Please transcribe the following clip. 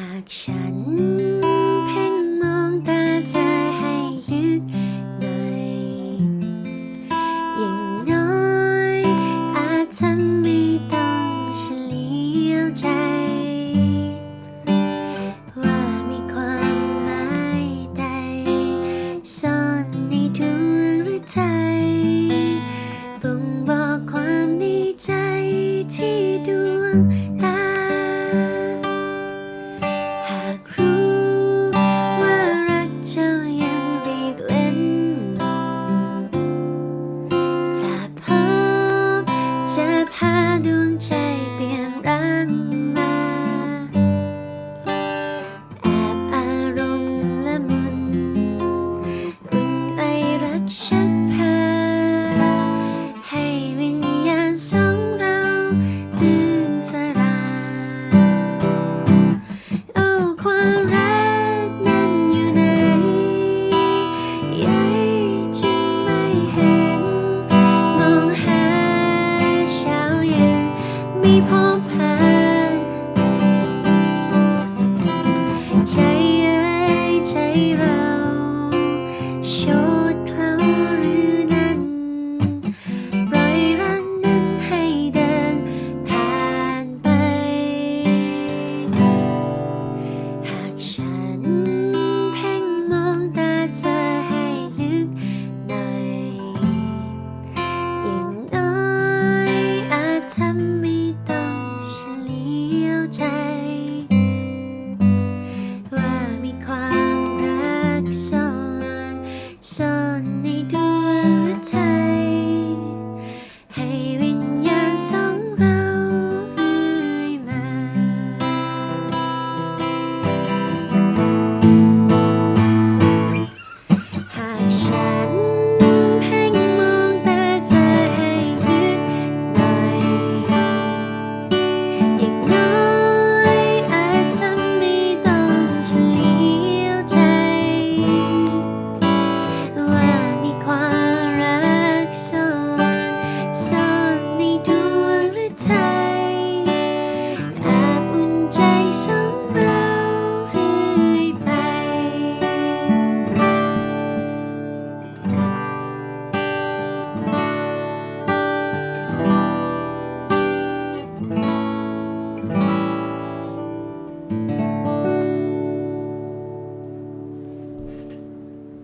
หากฉันเพ่งมองตาเธอให้ลึกหน่อยอย่างน้อยอาจทำไม่ต้องเฉลียวใจ ว่ามีความหมายใดซ่อนในดวงหรือใจบ่งบอกความในใจที่ดวง พบผ่ใจเอ้ใจเราโชดเคาหรือนั้นปล่อยรักนั้นให้เดินผ่านไป หากฉันเพ่งมองตาเธอให้ลึกหนอย่างน้อยอาจทำ Ooh.